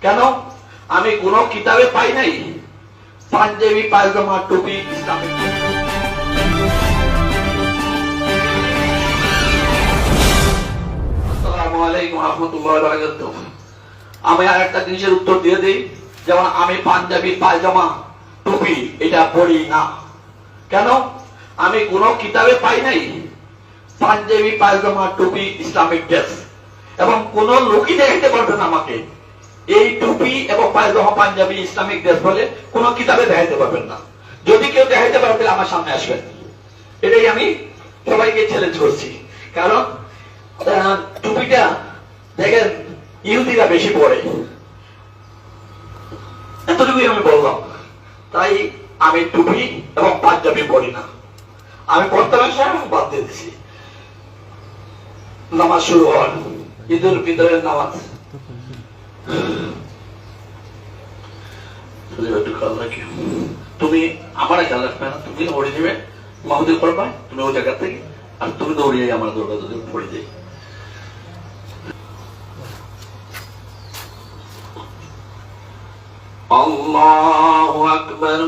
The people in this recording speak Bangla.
কেন? আমি কোন কিতাবে পাই নাই। পাঞ্জাবি, পায়জামা, টুপি আমি আর একটা জিনিসের উত্তর দিয়ে দিই, যেমন আমি পাঞ্জাবি, পায়জামা, টুপি, এটা পড়ি না। কেন? আমি কোন কিতাবে পাই নাই। পাঞ্জাবি, পায়জামা, টুপি, ইসলামিক ড্রেস। এবং কোন লোকই দেখাতে পারবে না আমাকে। এই টুপি এবং পায়জামা পাঞ্জাবি ইসলামিক ড্রেস বলে কোন কিতাবে দেখাতে পারবেন না। যদি কেউ দেখাতে পারবে তাহলে আমার সামনে আসবেন। এটাই আমি সবাইকে চ্যালেঞ্জ করছি। কারণ টুপিটা দেখেন, ইহুদিরা বেশি পড়ে এতটুকুই আমি বললাম। তাই আমি টুপি এবং পাঞ্জাবি পড়ি না। আমি পড়তাম বাদ দিয়ে দিছি। নামাজ শুরু হওয়ার ঈদের ভিতরের নামাজ। তুমি একটু খেয়াল রাখিও। তুমি আমার খেয়াল রাখবে না তুমি পড়ে দিবে মাহুদি করবা তুমি ওই জায়গা থেকে আর তুমি দৌড়িয়ে আমার দৌড়া যদি পড়ে যাই الله أكبر